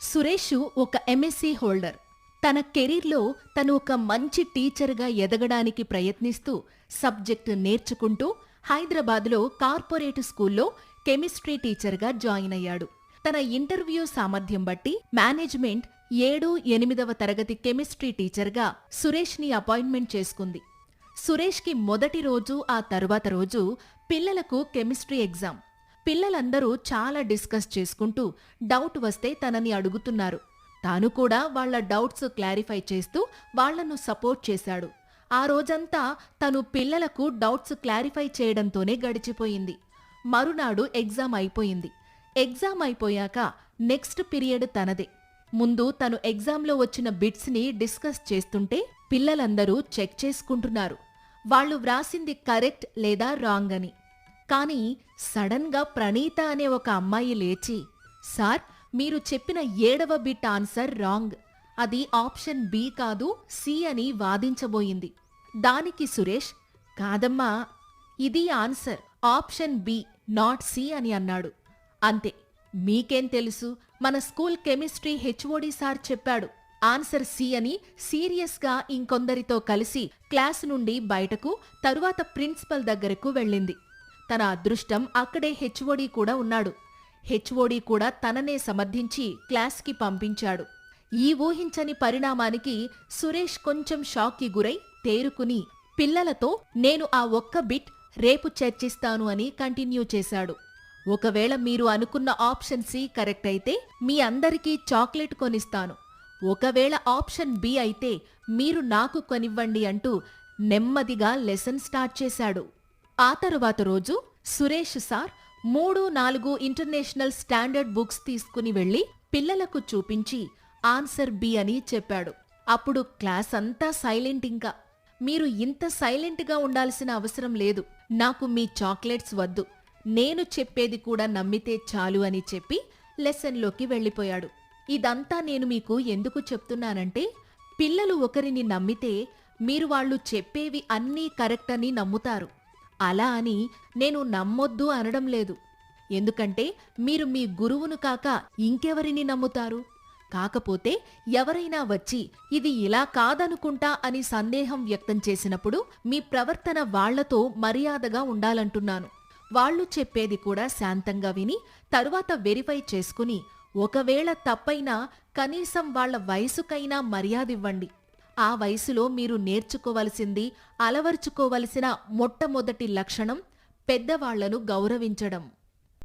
సురేష్ ఒక MSc holder. తన కెరీర్లో తను ఒక మంచి టీచర్గా ఎదగడానికి ప్రయత్నిస్తూ సబ్జెక్టు నేర్చుకుంటూ హైదరాబాద్లో కార్పొరేట్ స్కూల్లో కెమిస్ట్రీ టీచర్గా జాయిన్ అయ్యాడు. తన ఇంటర్వ్యూ సామర్థ్యం బట్టి మేనేజ్మెంట్ ఏడు ఎనిమిదవ తరగతి కెమిస్ట్రీ టీచర్గా సురేష్ని అపాయింట్మెంట్ చేసుకుంది. సురేష్కి మొదటి రోజు ఆ తరువాత రోజు పిల్లలకు కెమిస్ట్రీ ఎగ్జామ్. పిల్లలందరూ చాలా డిస్కస్ చేసుకుంటూ డౌట్ వస్తే తనని అడుగుతున్నారు. తాను కూడా వాళ్ళ డౌట్స్ క్లారిఫై చేస్తూ వాళ్ళను సపోర్ట్ చేశాడు. ఆ రోజంతా తను పిల్లలకు డౌట్స్ క్లారిఫై చేయడంతోనే గడిచిపోయింది. మరునాడు ఎగ్జామ్ అయిపోయింది. ఎగ్జామ్ అయిపోయాక నెక్స్ట్ పీరియడ్ తనదే. ముందు తను ఎగ్జామ్లో వచ్చిన బిట్స్ని డిస్కస్ చేస్తుంటే పిల్లలందరూ చెక్ చేసుకుంటున్నారు. వాళ్ళు వ్రాసింది కరెక్ట్ లేదా రాంగ్ అని. కానీ సడన్గా ప్రణీత అనే ఒక అమ్మాయి లేచి సార్ మీరు చెప్పిన ఏడవ బిట్ ఆన్సర్ రాంగ్. అది ఆప్షన్ బి కాదు సి అని వాదించబోయింది. దానికి సురేష్ కాదమ్మా ఇది answer option B not C అని అన్నాడు. అంతే మీకేం తెలుసు? మన స్కూల్ కెమిస్ట్రీ హెచ్ఓడి సార్ చెప్పాడు ఆన్సర్ సి అని సీరియస్గా ఇంకొందరితో కలిసి క్లాస్ నుండి బయటకు తరువాత ప్రిన్సిపల్ దగ్గరకు వెళ్ళింది. తన అదృష్టం అక్కడే హెచ్ఓడి కూడా ఉన్నాడు. హెచ్ఓడి కూడా తననే సమర్థించి క్లాస్కి పంపించాడు. ఈ ఊహించని పరిణామానికి సురేష్ కొంచెం షాక్కి గురై తేరుకుని పిల్లలతో నేను ఆ ఒక్క బిట్ రేపు చర్చిస్తాను అని కంటిన్యూ చేశాడు. ఒకవేళ మీరు అనుకున్న ఆప్షన్ సి కరెక్ట్ అయితే మీ అందరికీ చాక్లెట్ కొనిస్తాను. ఒకవేళ ఆప్షన్ బి అయితే మీరు నాకు కొనివ్వండి అంటూ నెమ్మదిగా లెసన్ స్టార్ట్ చేశాడు. ఆ తరువాత రోజు సురేష్ సార్ మూడు నాలుగు ఇంటర్నేషనల్ స్టాండర్డ్ బుక్స్ తీసుకుని వెళ్ళి పిల్లలకు చూపించి ఆన్సర్ బి అని చెప్పాడు. అప్పుడు క్లాస్ అంతా సైలెంట్ ఇంకా. మీరు ఇంత సైలెంట్గా ఉండాల్సిన అవసరం లేదు. నాకు మీ చాక్లెట్స్ వద్దు. నేను చెప్పేది కూడా నమ్మితే చాలు అని చెప్పి లెసన్లోకి వెళ్ళిపోయాడు. ఇదంతా నేను మీకు ఎందుకు చెప్తున్నానంటే పిల్లలు ఒకరిని నమ్మితే మీరు వాళ్ళు చెప్పేవి అన్నీ కరెక్ట్ అని నమ్ముతారు. అలా అని నేను నమ్మొద్దు అనడం లేదు. ఎందుకంటే మీరు మీ గురువును కాక ఇంకెవరిని నమ్ముతారు? కాకపోతే ఎవరైనా వచ్చి ఇది ఇలా కాదనుకుంటా అని సందేహం వ్యక్తం చేసినప్పుడు మీ ప్రవర్తన వాళ్ళతో మర్యాదగా ఉండాలంటున్నాను. వాళ్ళు చెప్పేది కూడా శాంతంగా విని తరువాత వెరిఫై చేసుకుని ఒకవేళ తప్పైనా కనీసం వాళ్ళ వయసుకైనా మర్యాదివ్వండి. ఆ వయసులో మీరు నేర్చుకోవలసింది అలవర్చుకోవలసిన మొట్టమొదటి లక్షణం పెద్దవాళ్ళను గౌరవించడం.